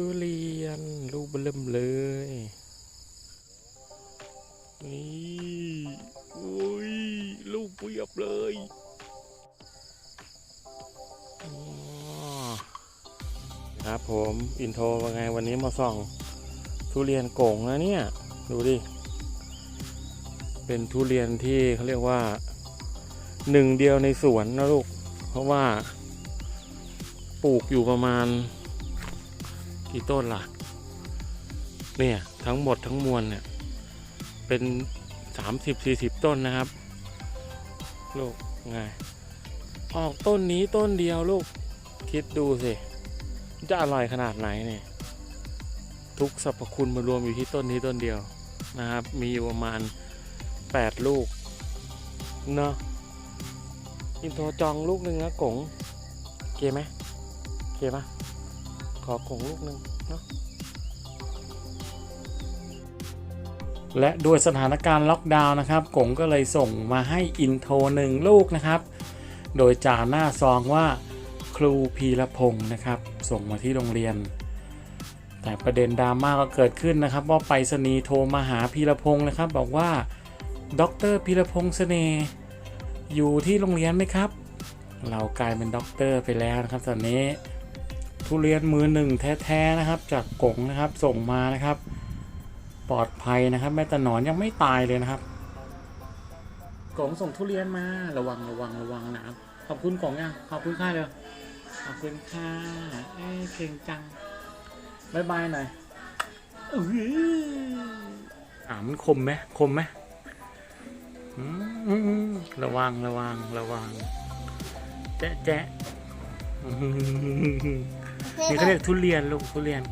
ทุเรียน ลูกเบิ่มเลย นี่อุ้ย ลูกเปียบเลยครับผมอินโทรว่าไงวันนี้มาส่อง ทุเรียนโก่งนะเนี่ย ดูดิ เป็นทุเรียนที่เขาเรียกว่าหนึ่งเดียวในสวนนะลูก เพราะว่าปลูกอยู่ประมาณ กี่ต้นล่ะ เนี่ย ทั้งหมดทั้งมวลเนี่ย เป็นสามสิบสี่สิบต้นนะครับลูกไงออกต้นนี้ต้นเดียวลูก คิดดูสิจะอร่อยขนาดไหนเนี่ย ทุกสรรพคุณมารวมอยู่ที่ต้นนี้ต้นเดียวนะครับ มีอยู่ประมาณแปดลูกเนาะอินโทรจองลูกหนึ่งนะกงโอเคไหมโอเคปะ ขอกงลูกหนึ่งเนาะและด้วยสถานการณ์ล็อกดาวน์นะครับกงก็เลยส่งมาให้อินโทรหนึ่งลูกนะครับ โดยจ่าหน้าซองว่าครูพีรพงศ์นะครับ ส่งมาที่โรงเรียน แต่ประเด็นดราม่าก็เกิดขึ้นนะครับ ว่าไปรษณีย์โทรมาหาพีรพงศ์นะครับ บอกว่าด็อกเตอร์พีรพงศ์เสน่ห์อยู่ที่โรงเรียนไหมครับ เรากลายเป็นด็อกเตอร์ไปแล้วนะครับตอนนี้ ทุเรียนมือหนึ่งแท้ๆนะครับ จากกงนะครับส่งมานะครับ ปลอดภัยนะครับ แม้แต่หนอนยังไม่ตายเลยนะครับกงส่งทุเรียนมาระวังระวังระวังนะครับขอบคุณกงยังขอบคุณค่าเลยขอบคุณค่ะเอ้เก่งจังบายบายหน่อยอื้ออ่ามันคมไหมคมไหมระวังระวังระวังแจ๊ะแจ๊ะ นี่เขาเรียกทุเรียนลูกทุเรียน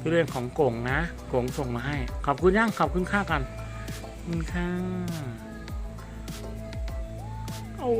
ทุเรียนของกงนะกงส่งมาให้ ขอบคุณย่างขอบคุณค่ากันคุณค่าโอ้